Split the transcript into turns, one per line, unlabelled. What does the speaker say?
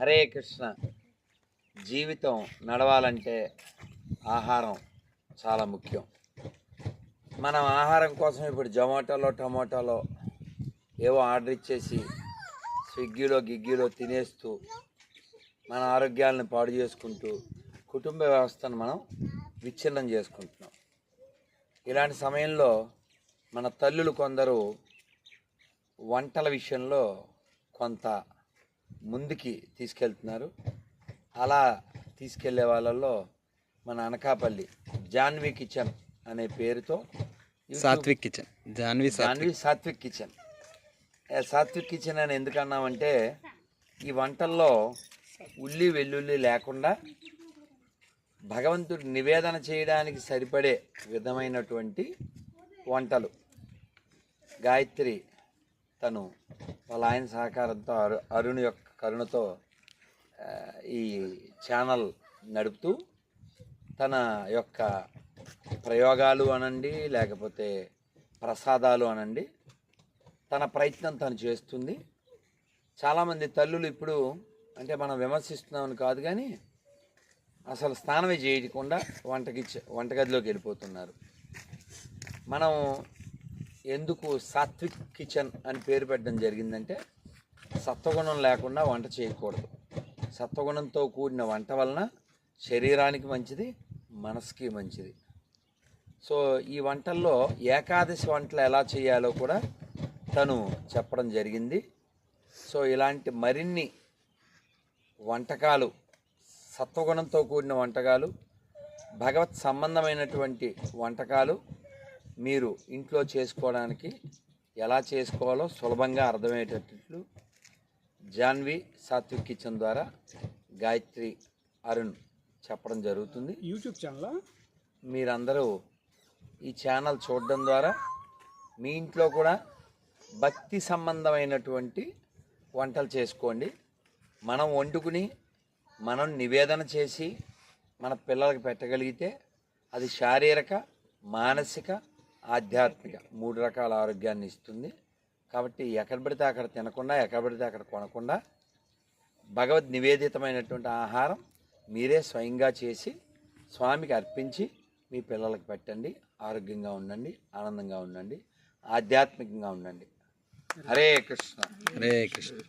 హరే కృష్ణ. జీవితం నడవాలంటే ఆహారం చాలా ముఖ్యం. మనం ఆహారం కోసం ఇప్పుడు జొమాటోలో టమాటాలో ఏవో ఆర్డర్ ఇచ్చేసి స్విగ్గీలో గిగ్గీలో తినేస్తూ మన ఆరోగ్యాలను పాడు చేసుకుంటూ కుటుంబ వ్యవస్థను మనం విచ్ఛిన్నం చేసుకుంటున్నాం. ఇలాంటి సమయంలో మన తల్లులు కొందరు వంటల విషయంలో కొంత ముందుకి తీసుకెళ్తున్నారు. అలా తీసుకెళ్ళే వాళ్ళల్లో మన అనకాపల్లి జాన్వీ కిచెన్ అనే పేరుతో
Satvik kitchen. Janvi
Janvi Satvik kitchen. Satvik kitchen అని ఎందుకు అన్నామంటే ఈ వంటల్లో ఉల్లి వెల్లుల్లి లేకుండా భగవంతుడి నివేదన చేయడానికి సరిపడే విధమైనటువంటి వంటలు. గాయత్రి తను వాళ్ళ ఆయన సహకారంతో అరు అరుణ్ యొక్క కరుణతో ఈ ఛానల్ నడుపుతూ తన యొక్క ప్రయోగాలు అనండి లేకపోతే ప్రసాదాలు అనండి తన ప్రయత్నం తను చేస్తుంది. చాలామంది తల్లులు ఇప్పుడు అంటే మనం విమర్శిస్తున్నామని కాదు కానీ అసలు స్నానమే చేయకుండా వంటకి వంటగదిలోకి వెళ్ళిపోతున్నారు. మనం ఎందుకు సాత్విక్ కిచెన్ అని పేరు పెట్టడం జరిగిందంటే సత్వగుణం లేకుండా వంట చేయకూడదు. సత్వగుణంతో కూడిన వంట వలన శరీరానికి మంచిది మనసుకి మంచిది. సో ఈ వంటల్లో ఏకాదశి వంటలు ఎలా చేయాలో కూడా తను చెప్పడం జరిగింది. సో ఇలాంటి మరిన్ని వంటకాలు సత్వగుణంతో కూడిన వంటకాలు భగవత్ సంబంధమైనటువంటి వంటకాలు మీరు ఇంట్లో చేసుకోవడానికి ఎలా చేసుకోవాలో సులభంగా అర్థమయ్యేటట్లు జాన్వి సాత్విక్ కిచెన్ ద్వారా గాయత్రి అరుణ్ చెప్పడం జరుగుతుంది.
యూట్యూబ్ ఛానలా?
మీరందరూ ఈ ఛానల్ చూడడం ద్వారా మీ ఇంట్లో కూడా భక్తి సంబంధమైనటువంటి వంటలు చేసుకోండి. మనం వండుకుని మనం నివేదన చేసి మన పిల్లలకి పెట్టగలిగితే అది శారీరక మానసిక ఆధ్యాత్మిక మూడు రకాల ఆరోగ్యాన్ని ఇస్తుంది. కాబట్టి ఎక్కడ పడితే అక్కడ తినకుండా ఎక్కడ పడితే అక్కడ కొనకుండా భగవద్ నివేదితమైనటువంటి ఆహారం మీరే స్వయంగా చేసి స్వామికి అర్పించి మీ పిల్లలకు పెట్టండి. ఆరోగ్యంగా ఉండండి ఆనందంగా ఉండండి ఆధ్యాత్మికంగా ఉండండి. హరే కృష్ణ.
హరే కృష్ణ.